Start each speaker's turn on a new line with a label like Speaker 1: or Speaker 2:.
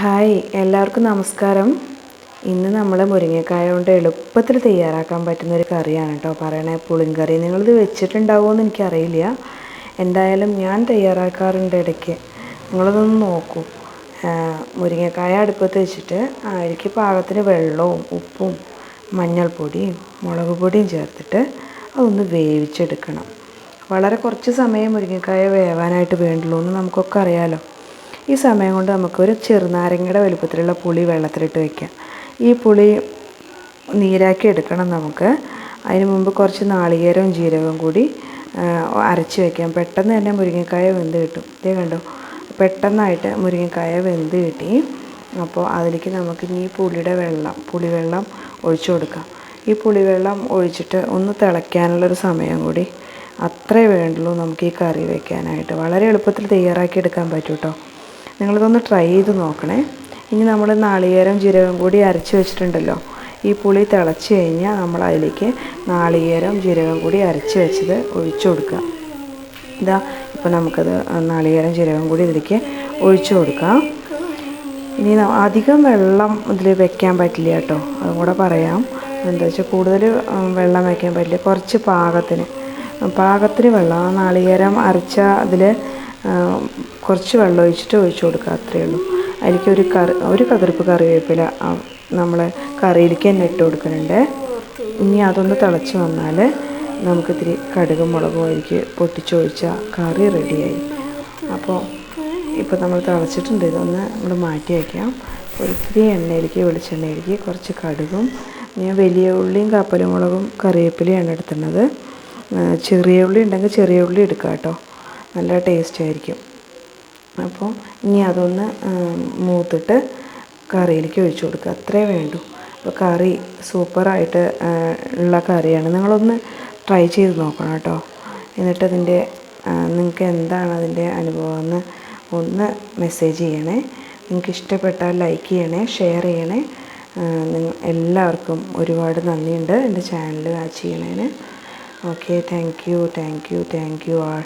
Speaker 1: Hi എല്ലാവർക്കും നമസ്കാരം. ഇന്ന് നമ്മൾ മുരിങ്ങക്കായ കൊണ്ട് എളുപ്പത്തിൽ തയ്യാറാക്കാൻ പറ്റുന്ന ഒരു കറിയാണ് കേട്ടോ പറയണേ പുളിങ്കറി. നിങ്ങളിത് വെച്ചിട്ടുണ്ടാവുമോ എന്ന് എനിക്കറിയില്ല. എന്തായാലും ഞാൻ തയ്യാറാക്കാറുണ്ട് ഇടയ്ക്ക്. നിങ്ങളതൊന്ന് നോക്കൂ. മുരിങ്ങക്കായ അടുപ്പത്ത് വെച്ചിട്ട് അരിക്ക് പാകത്തിന് വെള്ളവും ഉപ്പും മഞ്ഞൾപ്പൊടിയും മുളക് പൊടിയും ചേർത്തിട്ട് അതൊന്ന് വേവിച്ചെടുക്കണം. വളരെ കുറച്ച് സമയം മുരിങ്ങക്കായ വേവാനായിട്ട് വേണ്ടുള്ളൂ എന്ന് നമുക്കൊക്കെ അറിയാലോ. ഈ സമയം കൊണ്ട് നമുക്കൊരു ചെറുനാരങ്ങയുടെ വലുപ്പത്തിലുള്ള പുളി വെള്ളത്തിലിട്ട് വയ്ക്കാം ഈ പുളി നീരാക്കി എടുക്കണം നമുക്ക്. അതിന് മുമ്പ് കുറച്ച് നാളികേരവും ജീരകവും കൂടി അരച്ച് വയ്ക്കാം പെട്ടെന്ന് തന്നെ മുരിങ്ങക്കായ വെന്ത് കിട്ടും. ഇതേ കണ്ടോ? പെട്ടെന്നായിട്ട് മുരിങ്ങക്കായ വെന്ത് കിട്ടി. അപ്പോൾ അതിലേക്ക് നമുക്ക് ഈ പുളിയുടെ വെള്ളം പുളിവെള്ളം ഒഴിച്ചു കൊടുക്കാം. ഈ പുളിവെള്ളം ഒഴിച്ചിട്ട് ഒന്ന് തിളയ്ക്കാനുള്ളൊരു സമയം കൂടി അത്രേ വേണ്ടുള്ളൂ നമുക്ക് ഈ കറി വയ്ക്കാനായിട്ട് വളരെ എളുപ്പത്തിൽ തയ്യാറാക്കി എടുക്കാൻ പറ്റൂട്ടോ. നിങ്ങളിതൊന്ന് ട്രൈ ചെയ്ത് നോക്കണേ. ഇനി നമ്മൾ നാളികേരം ജീരകം കൂടി അരച്ച് വെച്ചിട്ടുണ്ടല്ലോ. ഈ പുളി തിളച്ച് കഴിഞ്ഞാൽ നമ്മൾ അതിലേക്ക് നാളികേരം ജീരകം കൂടി അരച്ച് വെച്ചത് ഒഴിച്ചു കൊടുക്കുക. ഇതാ ഇപ്പോൾ നമുക്കത് നാളികേരം ജീരകം കൂടി ഇതിലേക്ക് ഒഴിച്ചു കൊടുക്കാം. ഇനി അധികം വെള്ളം ഇതിൽ വെക്കാൻ പറ്റില്ല കേട്ടോ. അതും കൂടെ പറയാം. എന്താ വെച്ചാൽ കൂടുതൽ വെള്ളം വയ്ക്കാൻ പറ്റില്ല. കുറച്ച് പാകത്തിന് പാകത്തിന് വെള്ളം. നാളികേരം അരച്ച അതിൽ കുറച്ച് വെള്ളം ഒഴിച്ചിട്ട് ഒഴിച്ചു കൊടുക്കുക അത്രയേ ഉള്ളൂ. അതിലേക്ക് ഒരു കറി ഒരു കതിർപ്പ് കറിവേപ്പില നമ്മൾ കറിയിലേക്ക് തന്നെ ഇട്ട് കൊടുക്കുന്നുണ്ട്. ഇനി അതൊന്ന് തിളച്ച് വന്നാൽ നമുക്കിത്തിരി കടുകും മുളകും അതിലേക്ക് പൊട്ടിച്ചൊഴിച്ചാൽ കറി റെഡിയായി. അപ്പോൾ ഇപ്പോൾ നമ്മൾ തിളച്ചിട്ടുണ്ട്. ഇതൊന്ന് നമ്മൾ മാറ്റി വയ്ക്കാം. ഒത്തിരി എണ്ണയിലേക്ക് വെളിച്ചെണ്ണയിലേക്ക് കുറച്ച് കടുകും ഞാൻ വലിയ ഉള്ളിയും കപ്പലുമുളകും കറിവേപ്പിലയാണ് എടുത്തുന്നത് ചെറിയ ഉള്ളി ഉണ്ടെങ്കിൽ ചെറിയ ഉള്ളി എടുക്കാം കേട്ടോ. നല്ല ടേസ്റ്റ് ആയിരിക്കും. അപ്പോൾ ഇനി അതൊന്ന് മൂത്തിട്ട് കറിയിലേക്ക് ഒഴിച്ചു കൊടുക്കുക അത്രേ വേണ്ടൂ. അപ്പോൾ കറി സൂപ്പറായിട്ട് ഉള്ള കറിയാണ്. നിങ്ങളൊന്ന് ട്രൈ ചെയ്ത് നോക്കണം കേട്ടോ. എന്നിട്ട് അതിന്റെ നിങ്ങൾക്ക് എന്താണ് അതിന്റെ അനുഭവം എന്ന് ഒന്ന് മെസ്സേജ് ചെയ്യണേ. നിങ്ങൾക്ക് ഇഷ്ടപ്പെട്ടാൽ ലൈക്ക് ചെയ്യണേ ഷെയർ ചെയ്യണേ. എല്ലാവർക്കും ഒരുപാട് നന്ദിയുണ്ട് എന്റെ channel watch ചെയ്യണേന്. Okay thank you thank you thank you all